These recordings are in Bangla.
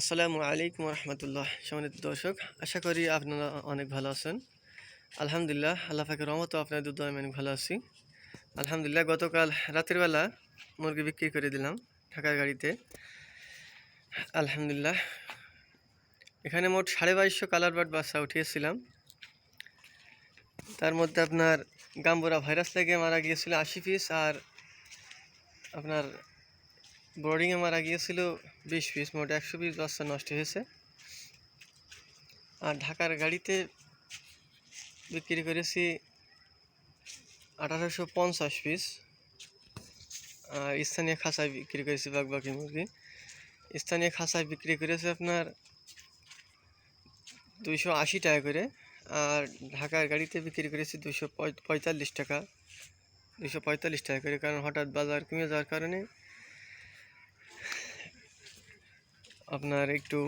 আসসালামু আলাইকুম রহমতুল্লাহ সম্মানিত দর্শক, আশা করি আপনারা অনেক ভালো আছেন। আলহামদুলিল্লাহ, আল্লাহ ফাঁকের রহমত আপনাদের দুধ আমি অনেক ভালো আছি। আলহামদুলিল্লাহ, গতকাল রাতের বেলা মুরগি বিক্রি করে দিলাম ঢাকার গাড়িতে। আলহামদুলিল্লাহ, এখানে মোট সাড়ে বাইশশো কালার বার্ড বাচ্চা উঠিয়েছিলাম। তার মধ্যে আপনার গাম্বুরা ভাইরাস লেগে মারা গিয়েছিল আশি পিস আর আপনার বোর্ডিংয়ে মারা গিয়েছিল বিশ পিস, মোট একশো পিস বাচ্চা নষ্ট হয়েছে। আর ঢাকার গাড়িতে বিক্রি করেছি আঠারোশো পঞ্চাশ পিস। আর স্থানীয় খাঁচায় বিক্রি করেছি বাগবাকি মুরগি। স্থানীয় খাঁচায় বিক্রি করেছে আপনার দুইশো আশি টাকা করে। আর ঢাকার গাড়িতে বিক্রি করেছি দুশো পঁয়তাল্লিশ টাকা। দুশো পঁয়তাল্লিশ টাকা করে, কারণ হঠাৎ বাজার কমে যাওয়ার কারণে আপনার একটু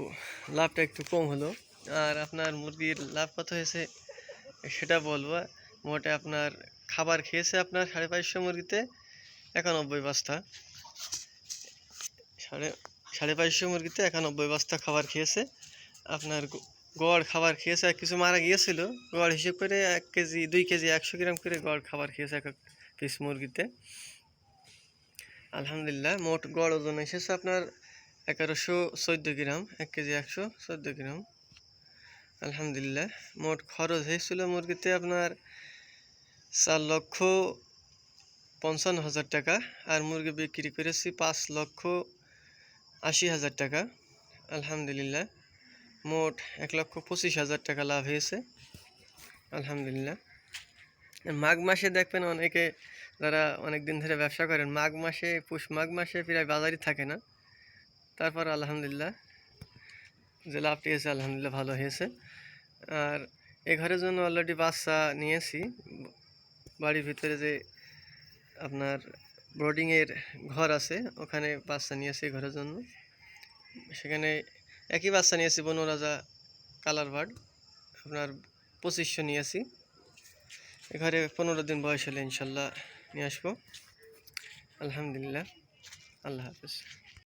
লাভটা একটু কম হলো। আর আপনার মুরগির লাভ কত হয়েছে সেটা বলব। মোটে আপনার খাবার খেয়েছে আপনার সাড়ে পাঁচশো মুরগিতে, একানব্বই বস্তা। সাড়ে সাড়ে পাঁচশো মুরগিতে একানব্বই বস্তা খাবার খেয়েছে। আপনার গড় খাবার খেয়েছে, আর কিছু মারা গিয়েছিল। গড় হিসেব করে এক কেজি, দুই কেজি, একশো গ্রাম করে গড় খাবার খেয়েছে এক এক পিস মুরগিতে। আলহামদুলিল্লাহ, মোট গড় ওজন এসেছে আপনার এগারোশো চোদ্দ গ্রাম, এক কেজি একশো চোদ্দ গ্রাম। আলহামদুলিল্লাহ, মোট খরচ হয়েছিল মুরগিতে আপনার চার লক্ষ পঞ্চান্ন হাজার টাকা আর মুরগি বিক্রি করেছি পাঁচ লক্ষ আশি হাজার টাকা। আলহামদুলিল্লাহ, মোট এক লক্ষ পঁচিশ হাজার টাকা লাভ হয়েছে। আলহামদুলিল্লাহ। মাঘ মাসে দেখবেন অনেকে যারা অনেক দিন ধরে ব্যবসা করেন, মাঘ মাসে, পুষ মাঘ মাসে প্রায় বাজারই থাকে না। তারপর আলহামদুলিল্লাহ যে লাভটি হয়েছে আলহামদুলিল্লাহ ভালো হয়েছে। আর এ ঘরের জন্য অলরেডি বাচ্চা নিয়েছি। বাড়ির ভিতরে যে আপনার বোর্ডিংয়ের ঘর আছে, ওখানে বাচ্চা নিয়েছি ঘরের জন্য। সেখানে একই বাচ্চা নিয়েছি, বনরাজা কালার বার্ড। আপনার পঁচিশশো নিয়েছি। এ ঘরে পনেরো দিন বয়স হলে ইনশাল্লাহ নিয়ে আসব। আলহামদুলিল্লাহ। আল্লাহ হাফিজ।